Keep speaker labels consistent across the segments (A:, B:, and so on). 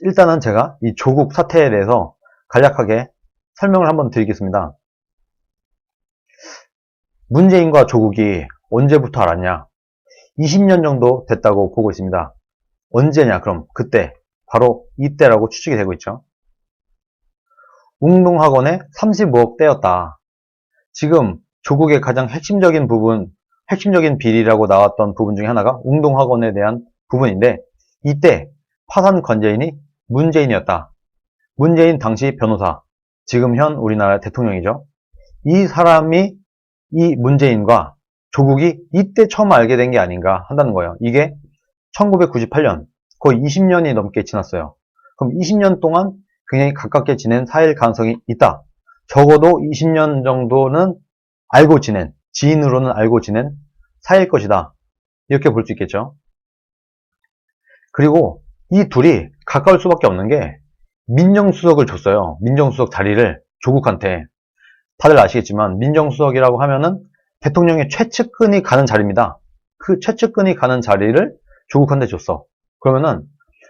A: 일단은 제가 이 조국 사태에 대해서 간략하게 설명을 한번 드리겠습니다. 문재인과 조국이 언제부터 알았냐? 20년 정도 됐다고 보고 있습니다. 언제냐? 그럼 그때 바로 이때라고 추측이 되고 있죠. 웅동학원에 35억 떼었다. 지금 조국의 가장 핵심적인 부분, 핵심적인 비리라고 나왔던 부분 중에 하나가 웅동학원에 대한 부분인데 이때 파산 관제인이 문재인이었다. 문재인 당시 변호사, 지금 현 우리나라 대통령이죠. 이 사람이 이 문재인과 조국이 이때 처음 알게 된 게 아닌가 한다는 거예요. 이게 1998년, 거의 20년이 넘게 지났어요. 그럼 20년 동안 굉장히 가깝게 지낸 사이일 가능성이 있다. 적어도 20년 정도는 알고 지낸, 지인으로는 알고 지낸 사이일 것이다. 이렇게 볼 수 있겠죠. 그리고 이 둘이 가까울 수밖에 없는 게 민정수석을 줬어요. 민정수석 자리를 조국한테. 다들 아시겠지만 민정수석이라고 하면은 대통령의 최측근이 가는 자리입니다. 그 최측근이 가는 자리를 조국한테 줬어. 그러면은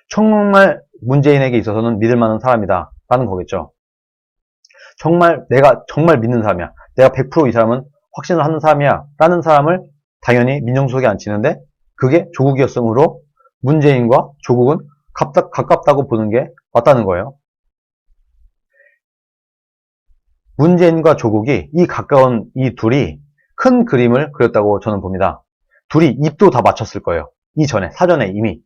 A: 정말 문재인에게 있어서는 믿을 만한 사람이다. 라는 거겠죠. 정말 내가 정말 믿는 사람이야. 내가 100%이 사람은 확신을 하는 사람이야. 라는 사람을 당연히 민정수석에 앉히는데 그게 조국이었으므로 문재인과 조국은 가깝, 가깝다고 보는 게 맞다는 거예요. 문재인과 조국이 이 가까운 이 둘이 큰 그림을 그렸다고 저는 봅니다. 둘이 입도 다 맞췄을 거예요. 이전에, 사전에 이미.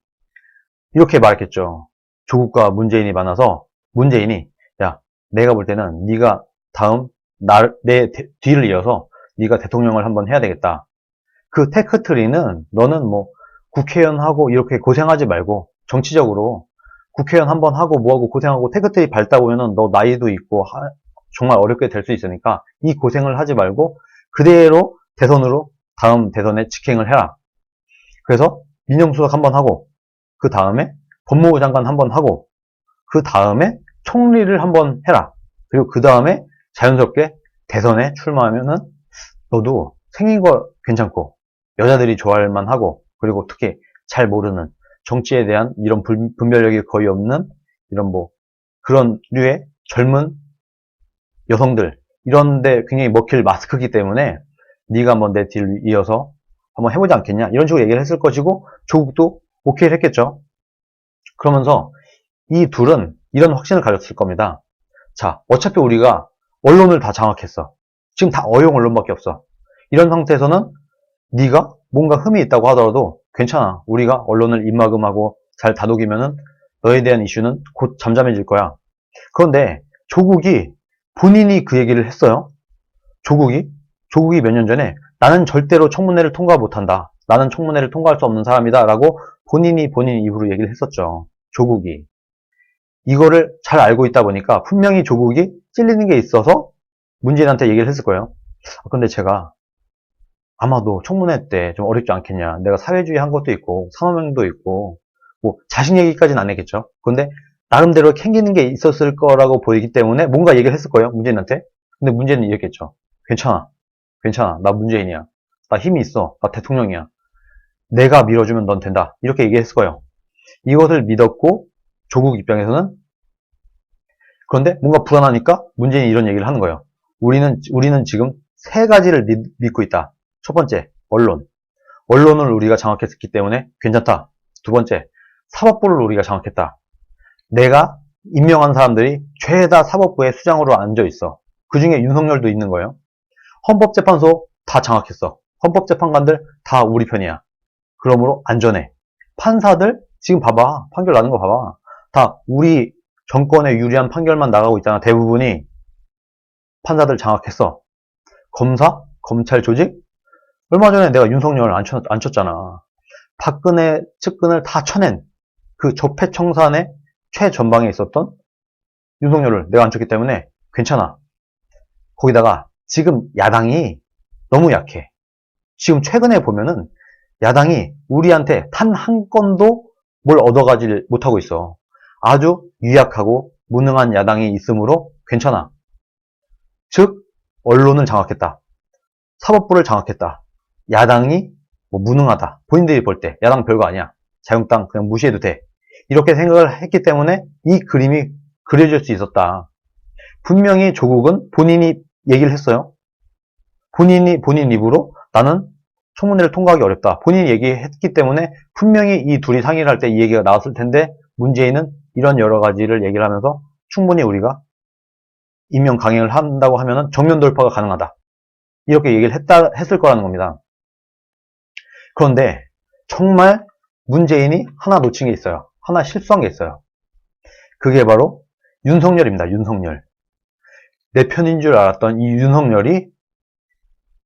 A: 이렇게 말했겠죠. 조국과 문재인이 만나서 문재인이 야, 내가 볼 때는 네가 다음 날, 내 대- 뒤를 이어서 네가 대통령을 한번 해야 되겠다. 그 테크트리는 너는 뭐 국회의원 하고 이렇게 고생하지 말고 정치적으로 국회의원 한 번 하고 뭐하고 고생하고 테크트리 밟다 보면은 너 나이도 있고 하- 정말 어렵게 될 수 있으니까 이 고생을 하지 말고 그대로 대선으로 다음 대선에 직행을 해라. 그래서 민정수석 한 번 하고 그 다음에 법무부 장관 한 번 하고 그 다음에 총리를 한 번 해라. 그리고 그 다음에 자연스럽게 대선에 출마하면은 너도 생긴 거 괜찮고 여자들이 좋아할 만하고 그리고 특히 잘 모르는 정치에 대한 이런 분- 분별력이 거의 없는 이런 뭐 그런 류의 젊은 여성들 이런데 굉장히 먹힐 마스크이기 때문에 네가 한번 내 뒤를 이어서 한번 해보지 않겠냐 이런 식으로 얘기를 했을 것이고 조국도 오케이를 했겠죠. 그러면서 이 둘은 이런 확신을 가졌을 겁니다. 자, 어차피 우리가 언론을 다 장악했어. 지금 다 어용 언론밖에 없어. 이런 상태에서는 네가 뭔가 흠이 있다고 하더라도 괜찮아. 우리가 언론을 입막음하고 잘 다독이면은 너에 대한 이슈는 곧 잠잠해질 거야. 그런데 조국이 본인이 그 얘기를 했어요. 조국이 조국이 몇 년 전에 나는 절대로 청문회를 통과 못한다. 나는 청문회를 통과할 수 없는 사람이다. 라고 본인이 본인 입으로 얘기를 했었죠. 조국이. 이거를 잘 알고 있다 보니까 분명히 조국이 찔리는 게 있어서 문재인한테 얘기를 했을 거예요. 아, 근데 제가 아마도 청문회 때 좀 어렵지 않겠냐. 내가 사회주의 한 것도 있고, 산업행도 있고, 뭐, 자식 얘기까지는 안 했겠죠. 근데 나름대로 캥기는 게 있었을 거라고 보이기 때문에 뭔가 얘기를 했을 거예요. 문재인한테. 근데 문재인은 이랬겠죠. 괜찮아. 괜찮아. 나 문재인이야. 나 힘이 있어. 나 대통령이야. 내가 밀어주면 넌 된다. 이렇게 얘기했을 거예요. 이것을 믿었고, 조국 입장에서는 그런데 뭔가 불안하니까 문재인이 이런 얘기를 하는 거예요. 우리는, 우리는 지금 세 가지를 믿, 믿고 있다. 첫 번째, 언론. 언론을 우리가 장악했기 때문에 괜찮다. 두 번째, 사법부를 우리가 장악했다. 내가 임명한 사람들이 죄다 사법부의 수장으로 앉아 있어. 그 중에 윤석열도 있는 거예요. 헌법재판소 다 장악했어. 헌법재판관들 다 우리 편이야. 그러므로 안전해. 판사들 지금 봐봐. 판결 나는 거 봐봐. 다 우리 정권에 유리한 판결만 나가고 있잖아. 대부분이 판사들 장악했어. 검사, 검찰 조직. 얼마 전에 내가 윤석열을 안, 쳤, 안 쳤잖아. 박근혜 측근을 다 쳐낸 그 적폐청산의 최전방에 있었던 윤석열을 내가 안 쳤기 때문에 괜찮아. 거기다가 지금 야당이 너무 약해. 지금 최근에 보면은 야당이 우리한테 단 한 건도 뭘 얻어가지 못하고 있어. 아주 유약하고 무능한 야당이 있으므로 괜찮아. 즉, 언론을 장악했다. 사법부를 장악했다. 야당이 뭐 무능하다. 본인들이 볼 때 야당 별거 아니야. 자유한국당 그냥 무시해도 돼. 이렇게 생각을 했기 때문에 이 그림이 그려질 수 있었다. 분명히 조국은 본인이 얘기를 했어요. 본인이 본인 입으로 나는 청문회를 통과하기 어렵다. 본인이 얘기했기 때문에 분명히 이 둘이 상의를 할 때 이 얘기가 나왔을 텐데 문재인은 이런 여러 가지를 얘기를 하면서 충분히 우리가 임명 강행을 한다고 하면은 정면 돌파가 가능하다. 이렇게 얘기를 했다, 했을 거라는 겁니다. 그런데 정말 문재인이 하나 놓친 게 있어요. 하나 실수한 게 있어요. 그게 바로 윤석열입니다. 윤석열. 내 편인 줄 알았던 이 윤석열이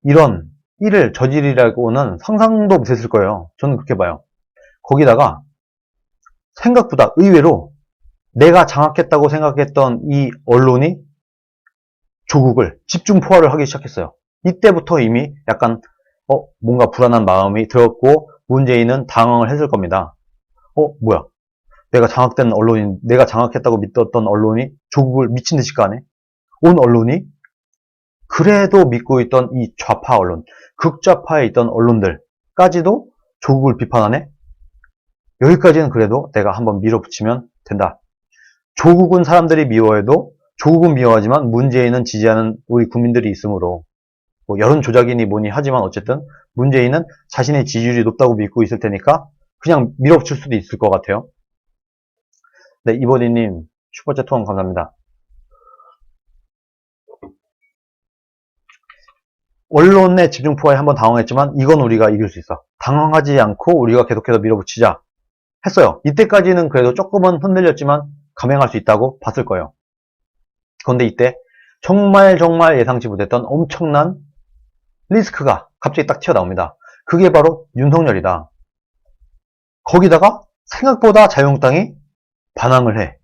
A: 이런 일을 저지르라고는 상상도 못했을 거예요. 저는 그렇게 봐요. 거기다가 생각보다 의외로 내가 장악했다고 생각했던 이 언론이 조국을 집중 포화를 하기 시작했어요. 이때부터 이미 약간 어 뭔가 불안한 마음이 들었고 문재인은 당황을 했을 겁니다. 어 뭐야? 내가 장악된 언론인, 내가 장악했다고 믿었던 언론이 조국을 미친 듯이 까네. 온 언론이 그래도 믿고 있던 이 좌파 언론, 극좌파에 있던 언론들까지도 조국을 비판하네. 여기까지는 그래도 내가 한번 밀어붙이면 된다. 조국은 사람들이 미워해도 조국은 미워하지만 문재인은 지지하는 우리 국민들이 있으므로 뭐 여론 조작이니 뭐니 하지만 어쨌든 문재인은 자신의 지지율이 높다고 믿고 있을 테니까 그냥 밀어붙일 수도 있을 것 같아요. 네, 이버디님 슈퍼챗 투원 감사합니다. 언론의 집중 포화에 한번 당황했지만 이건 우리가 이길 수 있어. 당황하지 않고 우리가 계속해서 밀어붙이자 했어요. 이때까지는 그래도 조금은 흔들렸지만 감행할 수 있다고 봤을 거예요. 그런데 이때 정말 정말 예상치 못했던 엄청난 리스크가 갑자기 딱 튀어나옵니다. 그게 바로 윤석열이다. 거기다가 생각보다 자유한국당이 반항을 해.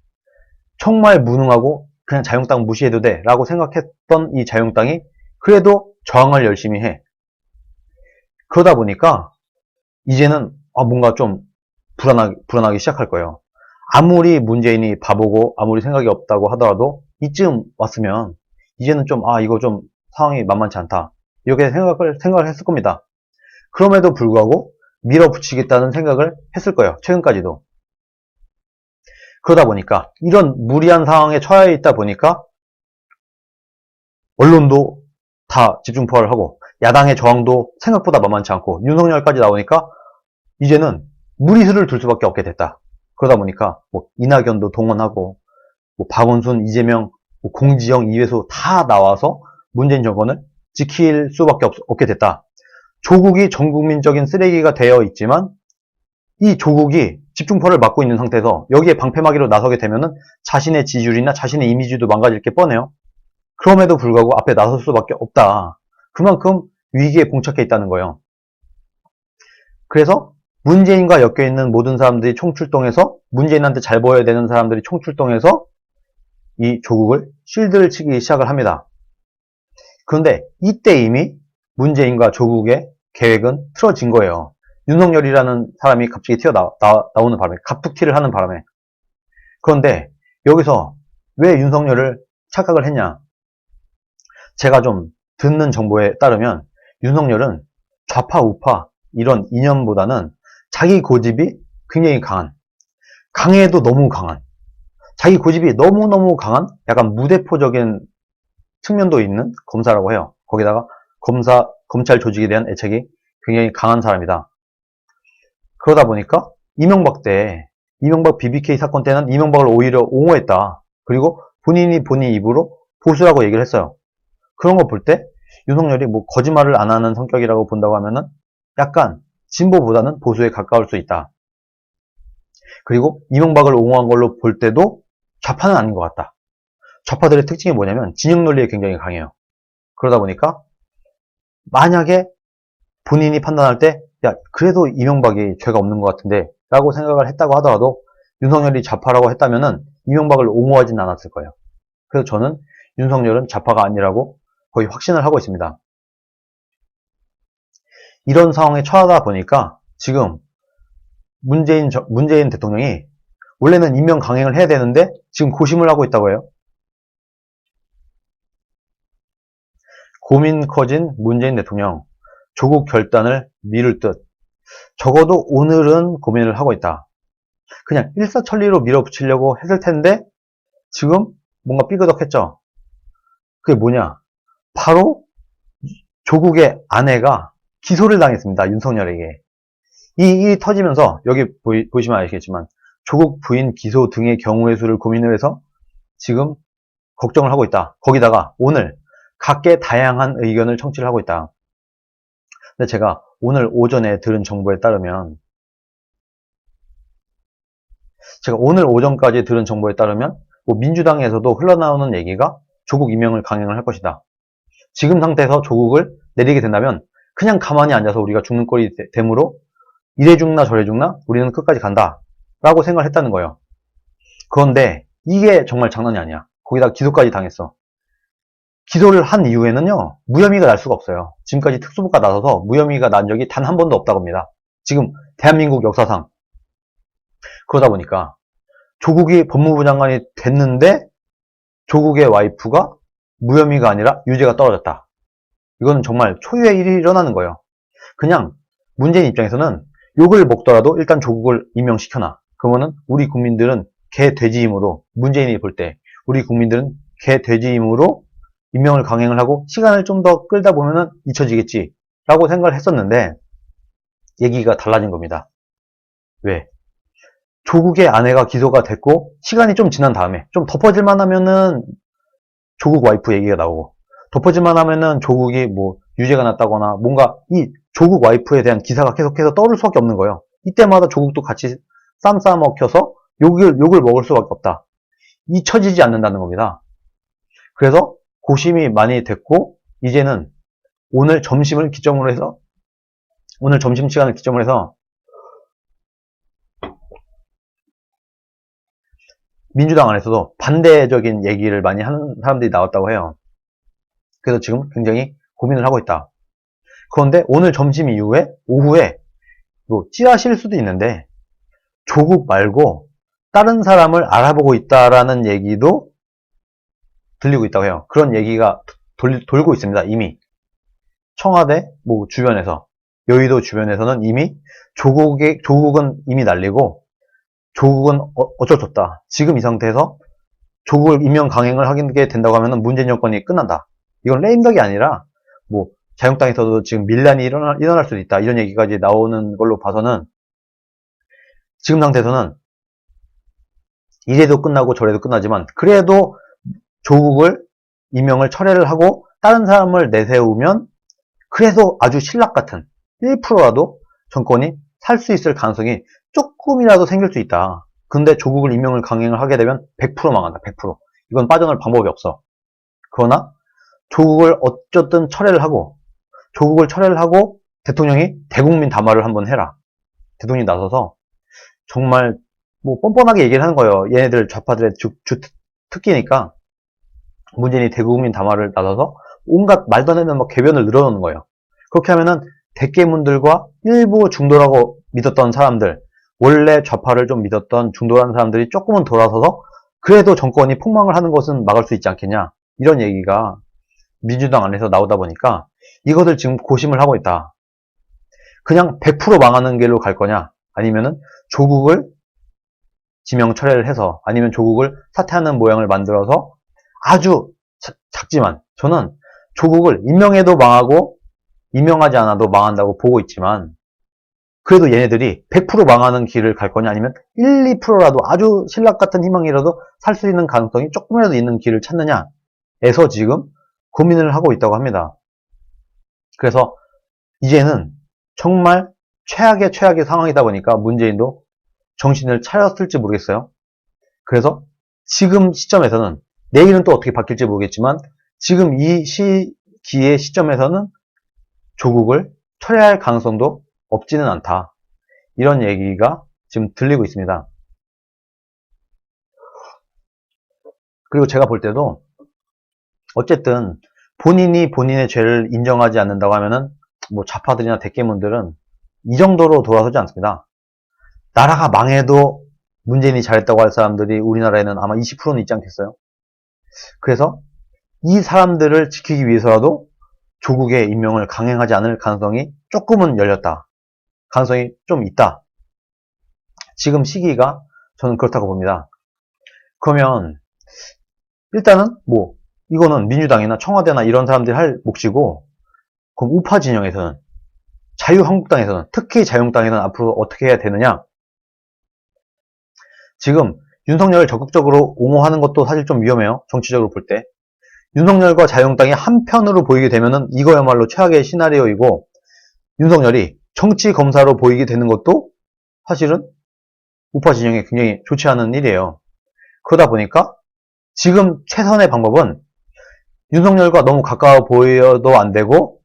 A: 정말 무능하고 그냥 자유한국당 무시해도 돼 라고 생각했던 이 자유한국당이 그래도 저항을 열심히 해. 그러다 보니까 이제는 아, 뭔가 좀 불안하기, 불안하기 시작할 거예요. 아무리 문재인이 바보고 아무리 생각이 없다고 하더라도 이쯤 왔으면 이제는 좀 아 이거 좀 상황이 만만치 않다 이렇게 생각을 생각을 했을 겁니다. 그럼에도 불구하고 밀어붙이겠다는 생각을 했을 거예요. 최근까지도. 그러다 보니까 이런 무리한 상황에 처해 있다 보니까 언론도 다 집중 포화를 하고 야당의 저항도 생각보다 만만치 않고 윤석열까지 나오니까 이제는 무리수를 둘 수밖에 없게 됐다. 그러다 보니까 뭐 이낙연도 동원하고 뭐 박원순, 이재명, 뭐 공지영, 이회수 다 나와서 문재인 정권을 지킬 수밖에 없, 없게 됐다. 조국이 전국민적인 쓰레기가 되어 있지만 이 조국이 집중포를 막고 있는 상태에서 여기에 방패막이로 나서게 되면은 자신의 지지율이나 자신의 이미지도 망가질 게 뻔해요. 그럼에도 불구하고 앞에 나설 수밖에 없다. 그만큼 위기에 봉착해 있다는 거예요. 그래서 문재인과 엮여 있는 모든 사람들이 총출동해서 문재인한테 잘 보여야 되는 사람들이 총출동해서 이 조국을 실드를 치기 시작을 합니다. 그런데 이때 이미 문재인과 조국의 계획은 틀어진 거예요. 윤석열이라는 사람이 갑자기 튀어나오는 바람에, 갑툭튀를 하는 바람에. 그런데 여기서 왜 윤석열을 착각을 했냐? 제가 좀 듣는 정보에 따르면 윤석열은 좌파, 우파 이런 이념보다는 자기 고집이 굉장히 강한, 강해도 너무 강한, 자기 고집이 너무너무 강한 약간 무대포적인 측면도 있는 검사라고 해요. 거기다가 검사, 검찰 조직에 대한 애착이 굉장히 강한 사람이다. 그러다 보니까 이명박 때, 이명박 BBK 사건 때는 이명박을 오히려 옹호했다. 그리고 본인이 본인 입으로 보수라고 얘기를 했어요. 그런 거 볼 때 윤석열이 뭐 거짓말을 안 하는 성격이라고 본다고 하면은 약간 진보보다는 보수에 가까울 수 있다. 그리고 이명박을 옹호한 걸로 볼 때도 좌파는 아닌 것 같다. 좌파들의 특징이 뭐냐면 진영 논리에 굉장히 강해요. 그러다 보니까 만약에 본인이 판단할 때, 야, 그래도 이명박이 죄가 없는 것 같은데, 라고 생각을 했다고 하더라도, 윤석열이 좌파라고 했다면은, 이명박을 옹호하진 않았을 거예요. 그래서 저는 윤석열은 좌파가 아니라고 거의 확신을 하고 있습니다. 이런 상황에 처하다 보니까, 지금, 문재인, 문재인 대통령이, 원래는 임명 강행을 해야 되는데, 지금 고심을 하고 있다고 해요. 고민 커진 문재인 대통령. 조국 결단을 미룰 듯 적어도 오늘은 고민을 하고 있다. 그냥 일사천리로 밀어붙이려고 했을 텐데 지금 뭔가 삐그덕했죠. 그게 뭐냐? 바로 조국의 아내가 기소를 당했습니다. 윤석열에게. 이 일이 터지면서 여기 보이, 보시면 아시겠지만 조국 부인 기소 등의 경우의 수를 고민을 해서 지금 걱정을 하고 있다. 거기다가 오늘 각계 다양한 의견을 청취를 하고 있다. 근데 제가 오늘 오전에 들은 정보에 따르면 제가 오늘 오전까지 들은 정보에 따르면 뭐 민주당에서도 흘러나오는 얘기가 조국 임명을 강행을 할 것이다. 지금 상태에서 조국을 내리게 된다면 그냥 가만히 앉아서 우리가 죽는 꼴이 되- 되므로 이래 죽나 저래 죽나 우리는 끝까지 간다. 라고 생각을 했다는 거예요. 그런데 이게 정말 장난이 아니야. 거기다 기소까지 당했어. 기소를 한 이후에는요, 무혐의가 날 수가 없어요. 지금까지 특수부가 나서서 무혐의가 난 적이 단 한 번도 없다고 합니다. 지금 대한민국 역사상. 그러다 보니까 조국이 법무부 장관이 됐는데 조국의 와이프가 무혐의가 아니라 유죄가 떨어졌다. 이거는 정말 초유의 일이 일어나는 거예요. 그냥 문재인 입장에서는 욕을 먹더라도 일단 조국을 임명시켜놔. 그러면은 우리 국민들은 개 돼지임으로 문재인이 볼 때 우리 국민들은 개 돼지임으로 임명을 강행을 하고 시간을 좀 더 끌다 보면은 잊혀지겠지 라고 생각을 했었는데 얘기가 달라진 겁니다. 왜? 조국의 아내가 기소가 됐고 시간이 좀 지난 다음에 좀 덮어질만 하면은 조국 와이프 얘기가 나오고 덮어질만 하면은 조국이 뭐 유죄가 났다거나 뭔가 이 조국 와이프에 대한 기사가 계속해서 떠오를 수밖에 없는 거예요. 이때마다 조국도 같이 쌈 싸먹혀서 욕을, 욕을 먹을 수밖에 없다. 잊혀지지 않는다는 겁니다. 그래서 고심이 많이 됐고 이제는 오늘 점심을 기점으로 해서 오늘 점심 시간을 기점으로 해서 민주당 안에서도 반대적인 얘기를 많이 하는 사람들이 나왔다고 해요. 그래서 지금 굉장히 고민을 하고 있다. 그런데 오늘 점심 이후에 오후에 뭐 찌라실 수도 있는데 조국 말고 다른 사람을 알아보고 있다라는 얘기도 들리고 있다고 해요. 그런 얘기가 돌, 돌고 있습니다. 이미 청와대 뭐 주변에서 여의도 주변에서는 이미 조국의 조국은 이미 날리고 조국은 어, 쩔 수 없다. 지금 이 상태에서 조국을 임명 강행을 하게 된다고 하면 문재인 정권이 끝난다. 이건 레임덕이 아니라 뭐 자유당에서도 지금 밀란이 일어나, 일어날 수도 있다. 이런 얘기까지 나오는 걸로 봐서는 지금 상태에서는 이래도 끝나고 저래도 끝나지만 그래도 조국을 임명을 철회를 하고 다른 사람을 내세우면 그래도 아주 신락 같은 1%라도 정권이 살 수 있을 가능성이 조금이라도 생길 수 있다. 근데 조국을 임명을 강행을 하게 되면 100% 망한다. 100%. 이건 빠져나올 방법이 없어. 그러나 조국을 어쨌든 철회를 하고 조국을 철회를 하고 대통령이 대국민 담화를 한번 해라. 대통령이 나서서 정말 뭐 뻔뻔하게 얘기를 하는 거예요. 얘네들 좌파들의 주, 주 특기니까 문재인이 대국민 담화를 나서서 온갖 말도 안 되는 막 궤변을 늘어놓는 거예요. 그렇게 하면은 대깨문들과 일부 중도라고 믿었던 사람들, 원래 좌파를 좀 믿었던 중도라는 사람들이 조금은 돌아서서 그래도 정권이 폭망을 하는 것은 막을 수 있지 않겠냐. 이런 얘기가 민주당 안에서 나오다 보니까 이것을 지금 고심을 하고 있다. 그냥 100% 망하는 길로 갈 거냐? 아니면은 조국을 지명 철회를 해서 아니면 조국을 사퇴하는 모양을 만들어서 아주 자- 작지만 저는 조국을 임명해도 망하고 임명하지 않아도 망한다고 보고 있지만 그래도 얘네들이 100% 망하는 길을 갈 거냐 아니면 1, 2%라도 아주 신락 같은 희망이라도 살 수 있는 가능성이 조금이라도 있는 길을 찾느냐에서 지금 고민을 하고 있다고 합니다. 그래서 이제는 정말 최악의 최악의 상황이다 보니까 문재인도 정신을 차렸을지 모르겠어요. 그래서 지금 시점에서는 내일은 또 어떻게 바뀔지 모르겠지만 지금 이 시기의 시점에서는 조국을 철회할 가능성도 없지는 않다. 이런 얘기가 지금 들리고 있습니다. 그리고 제가 볼 때도 어쨌든 본인이 본인의 죄를 인정하지 않는다고 하면은 뭐 좌파들이나 대깨문들은 이 정도로 돌아서지 않습니다. 나라가 망해도 문재인이 잘했다고 할 사람들이 우리나라에는 아마 20%는 있지 않겠어요? 그래서 이 사람들을 지키기 위해서라도 조국의 임명을 강행하지 않을 가능성이 조금은 열렸다. 가능성이 좀 있다. 지금 시기가 저는 그렇다고 봅니다. 그러면 일단은 뭐 이거는 민주당이나 청와대나 이런 사람들이 할 몫이고 그럼 우파 진영에서는 자유한국당에서는 특히 자유한국당에서는 앞으로 어떻게 해야 되느냐 지금 윤석열을 적극적으로 옹호하는 것도 사실 좀 위험해요. 정치적으로 볼 때. 윤석열과 자유한국당이 한편으로 보이게 되면은 이거야말로 최악의 시나리오이고 윤석열이 정치 검사로 보이게 되는 것도 사실은 우파 진영에 굉장히 좋지 않은 일이에요. 그러다 보니까 지금 최선의 방법은 윤석열과 너무 가까워 보여도 안 되고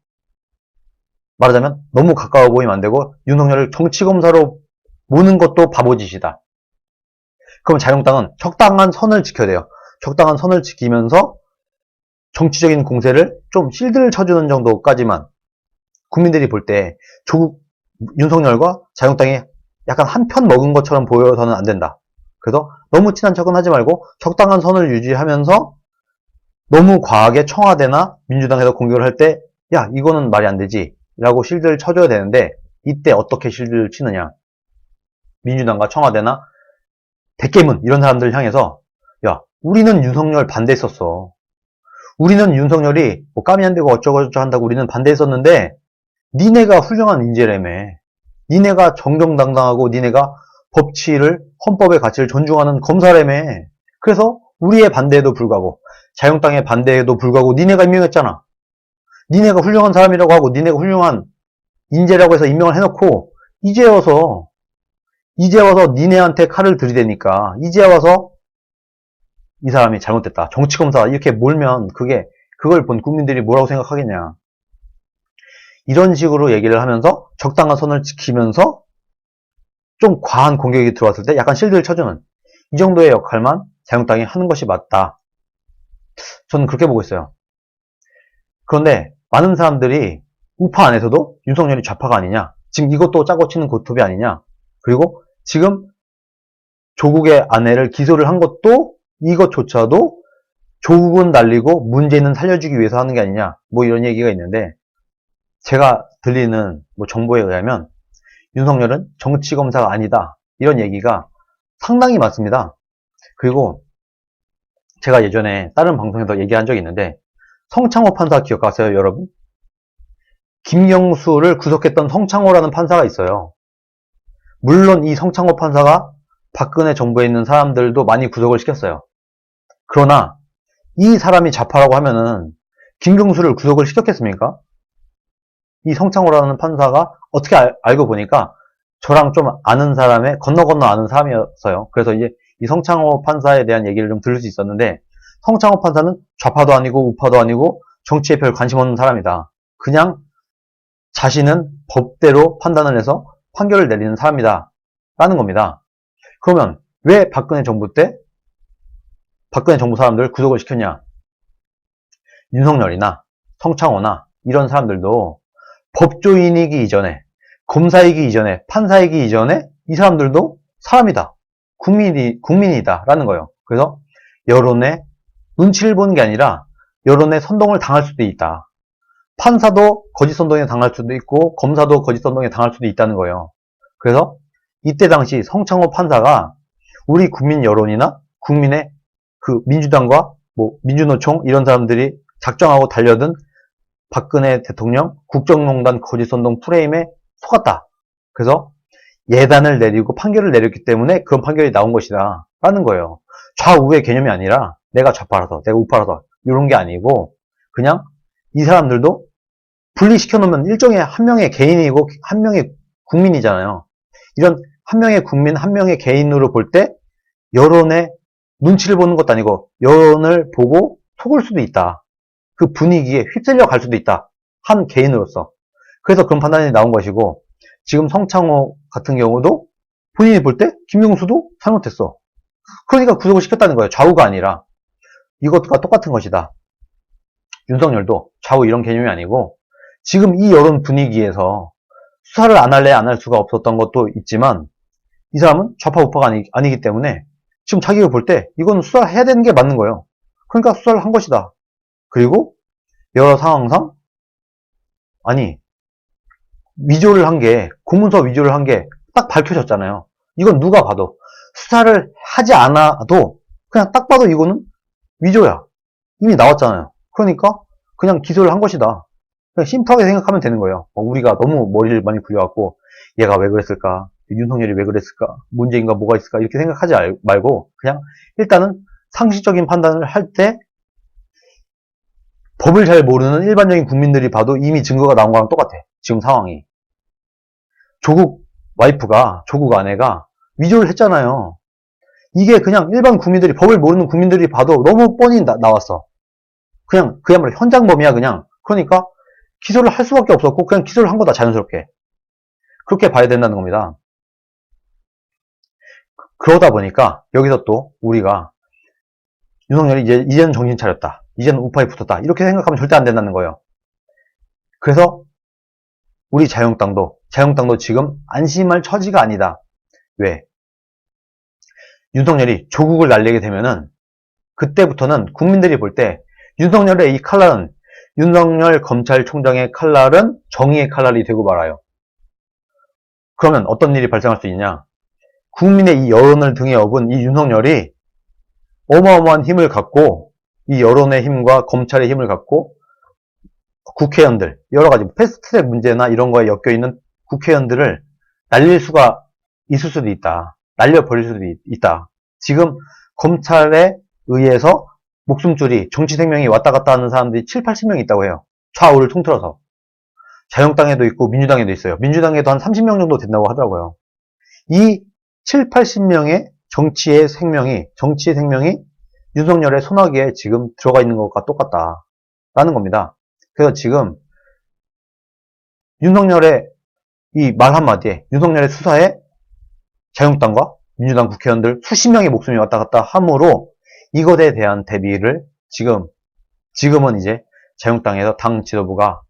A: 말하자면 너무 가까워 보이면 안 되고 윤석열을 정치 검사로 모는 것도 바보짓이다. 그럼 자유한국당은 적당한 선을 지켜야 돼요. 적당한 선을 지키면서 정치적인 공세를 좀 실드를 쳐주는 정도까지만 국민들이 볼 때 조국 윤석열과 자유한국당이 약간 한 편 먹은 것처럼 보여서는 안 된다. 그래서 너무 친한 척은 하지 말고 적당한 선을 유지하면서 너무 과하게 청와대나 민주당에서 공격을 할 때 야 이거는 말이 안 되지 라고 실드를 쳐줘야 되는데 이때 어떻게 실드를 치느냐 민주당과 청와대나 대깨문 이런 사람들 향해서 야 우리는 윤석열 반대했었어. 우리는 윤석열이 뭐 까미 안 되고 어쩌고저쩌고 한다고 우리는 반대했었는데 니네가 훌륭한 인재라며 니네가 정정당당하고 니네가 법치를 헌법의 가치를 존중하는 검사라며 그래서 우리의 반대에도 불구하고 자유당의 반대에도 불구하고 니네가 임명했잖아. 니네가 훌륭한 사람이라고 하고 니네가 훌륭한 인재라고 해서 임명을 해놓고 이제 와서 이제 와서 니네한테 칼을 들이대니까 이제 와서 이 사람이 잘못됐다. 정치검사 이렇게 몰면 그게 그걸 본 국민들이 뭐라고 생각하겠냐. 이런 식으로 얘기를 하면서 적당한 선을 지키면서 좀 과한 공격이 들어왔을 때 약간 실드를 쳐주는 이 정도의 역할만 자유당이 하는 것이 맞다. 저는 그렇게 보고 있어요. 그런데 많은 사람들이 우파 안에서도 윤석열이 좌파가 아니냐. 지금 이것도 짜고 치는 고톱이 아니냐. 그리고 지금 조국의 아내를 기소를 한 것도 이것조차도 조국은 날리고 문재인은 살려주기 위해서 하는 게 아니냐. 뭐 이런 얘기가 있는데 제가 들리는 뭐 정보에 의하면 윤석열은 정치검사가 아니다. 이런 얘기가 상당히 많습니다. 그리고 제가 예전에 다른 방송에서 얘기한 적이 있는데 성창호 판사 기억하세요, 여러분? 김경수를 구속했던 성창호라는 판사가 있어요. 물론 이 성창호 판사가 박근혜 정부에 있는 사람들도 많이 구속을 시켰어요. 그러나 이 사람이 좌파라고 하면은 김경수를 구속을 시켰겠습니까? 이 성창호라는 판사가 어떻게 알, 알고 보니까 저랑 좀 아는 사람의 건너 건너 아는 사람이었어요. 그래서 이제 이 성창호 판사에 대한 얘기를 좀 들을 수 있었는데 성창호 판사는 좌파도 아니고 우파도 아니고 정치에 별 관심 없는 사람이다. 그냥 자신은 법대로 판단을 해서 판결을 내리는 사람이다. 라는 겁니다. 그러면 왜 박근혜 정부 때 박근혜 정부 사람들 구속을 시켰냐? 윤석열이나 성창호나 이런 사람들도 법조인이기 이전에 검사이기 이전에 판사이기 이전에 이 사람들도 사람이다. 국민이 국민이다 라는 거예요. 그래서 여론의 눈치를 보는 게 아니라 여론의 선동을 당할 수도 있다. 판사도 거짓 선동에 당할 수도 있고 검사도 거짓 선동에 당할 수도 있다는 거예요. 그래서 이때 당시 성창호 판사가 우리 국민 여론이나 국민의 그 민주당과 뭐 민주노총 이런 사람들이 작정하고 달려든 박근혜 대통령 국정농단 거짓 선동 프레임에 속았다. 그래서 예단을 내리고 판결을 내렸기 때문에 그런 판결이 나온 것이다. 라는 거예요. 좌우의 개념이 아니라 내가 좌파라서 내가 우파라서 이런 게 아니고 그냥 이 사람들도 분리시켜 놓으면 일종의 한 명의 개인이고 한 명의 국민이잖아요. 이런 한 명의 국민, 한 명의 개인으로 볼 때 여론의 눈치를 보는 것도 아니고 여론을 보고 속을 수도 있다. 그 분위기에 휩쓸려 갈 수도 있다. 한 개인으로서. 그래서 그런 판단이 나온 것이고 지금 성창호 같은 경우도 본인이 볼 때 김용수도 잘못했어. 그러니까 구속을 시켰다는 거예요. 좌우가 아니라. 이것과 똑같은 것이다. 윤석열도 좌우 이런 개념이 아니고 지금 이 여론 분위기에서 수사를 안 할래 안 할 수가 없었던 것도 있지만 이 사람은 좌파 우파가 아니, 아니 기 때문에 지금 자기가 볼 때 이건 수사를 해야 되는 게 맞는 거예요. 그러니까 수사를 한 것이다. 그리고 여러 상황상 아니 위조를 한게 공문서 위조를 한 게 딱 밝혀졌잖아요. 이건 누가 봐도 수사를 하지 않아도 그냥 딱 봐도 이거는 위조야. 이미 나왔잖아요. 그러니까 그냥 기소를 한 것이다. 심플하게 생각하면 되는 거예요. 어, 우리가 너무 머리를 많이 굴려갖고 얘가 왜 그랬을까? 윤석열이 왜 그랬을까? 문제인가 뭐가 있을까? 이렇게 생각하지 알- 말고 그냥 일단은 상식적인 판단을 할 때 법을 잘 모르는 일반적인 국민들이 봐도 이미 증거가 나온 거랑 똑같아. 지금 상황이. 조국 와이프가, 조국 아내가 위조를 했잖아요. 이게 그냥 일반 국민들이, 법을 모르는 국민들이 봐도 너무 뻔히 나, 나왔어. 그냥, 그야말로 현장범이야, 그냥. 그러니까 기소를 할 수밖에 없었고, 그냥 기소를 한 거다, 자연스럽게. 그렇게 봐야 된다는 겁니다. 그러다 보니까, 여기서 또 우리가 윤석열이 이제, 이제는 정신 차렸다. 이제는 우파에 붙었다. 이렇게 생각하면 절대 안 된다는 거예요. 그래서 우리 자유한국당도 자유한국당도 지금 안심할 처지가 아니다. 왜? 윤석열이 조국을 날리게 되면은 그때부터는 국민들이 볼 때 윤석열의 이 칼날은 윤석열 검찰총장의 칼날은 정의의 칼날이 되고 말아요. 그러면 어떤 일이 발생할 수 있냐? 국민의 이 여론을 등에 업은 이 윤석열이 어마어마한 힘을 갖고 이 여론의 힘과 검찰의 힘을 갖고 국회의원들 여러 가지 패스트트랙 문제나 이런 거에 엮여 있는 국회의원들을 날릴 수가 있을 수도 있다. 날려 버릴 수도 있- 있다. 지금 검찰에 의해서 목숨줄이 정치 생명이 왔다 갔다 하는 사람들이 7, 80명 있다고 해요. 좌우를 통틀어서. 자유당에도 있고 민주당에도 있어요. 민주당에도 한 30명 정도 된다고 하더라고요. 이 7, 80명의 정치의 생명이 정치의 생명이 윤석열의 손아귀에 지금 들어가 있는 것과 똑같다 라는 겁니다. 그래서 지금 윤석열의 이 말 한마디에 윤석열의 수사에 자유한국당과 민주당 국회의원들 수십 명의 목숨이 왔다 갔다 함으로 이것에 대한 대비를 지금 지금은 이제 자유한국당에서 당 지도부가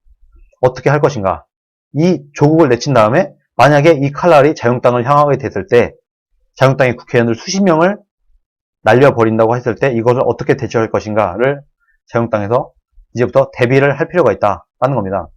A: 어떻게 할 것인가 이 조국을 내친 다음에 만약에 이 칼날이 자유한국당을 향하게 됐을 때 자유한국당의 국회의원들 수십 명을 날려버린다고 했을 때 이것을 어떻게 대처할 것인가를 자유한국당에서 이제부터 대비를 할 필요가 있다라는 겁니다.